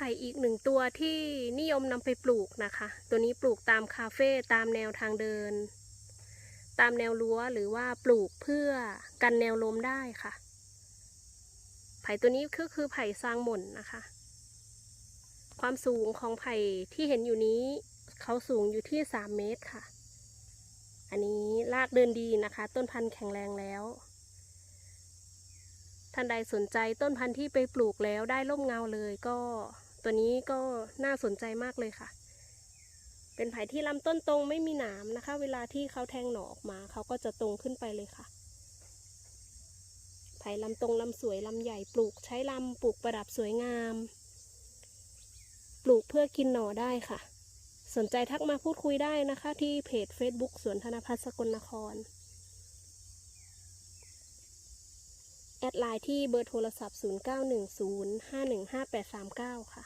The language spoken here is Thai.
ไผ่อีกหนึ่งตัวที่นิยมนำไปปลูกนะคะ ตัวนี้ปลูกตามคาเฟ่ตามแนวทางเดิน ตามแนวรั้วหรือว่าปลูกเพื่อกันแนวลมได้ค่ะ ไผ่ตัวนี้ก็คือไผ่ซางหม่นนะคะ ความสูงของไผ่ที่เห็นอยู่นี้ เขาสูงอยู่ที่ 3 เมตรค่ะ อันนี้รากเดินดีนะคะ ต้นพันธุ์แข็งแรงแล้วท่านใดสนใจต้นพันธุ์ที่ไปปลูกแล้วได้ร่มเงาเลยก็ ตัวนี้ก็น่าสนใจมากเลยค่ะ เป็นไผ่ที่ลำต้นตรงไม่มีหนามนะคะ เวลาที่เขาแทงหน่อออกมาเขาก็จะตรงขึ้นไปเลยค่ะ ไผ่ลำตรงลำสวยลำใหญ่ปลูกใช้ลำปลูกประดับสวยงาม ปลูกเพื่อกินหน่อได้ค่ะ สนใจทักมาพูดคุยได้นะคะ ที่เพจ Facebook สวนธนพัฒน์สกลนคร แอดไลน์ที่เบอร์โทรศัพท์ 0910515839 ค่ะ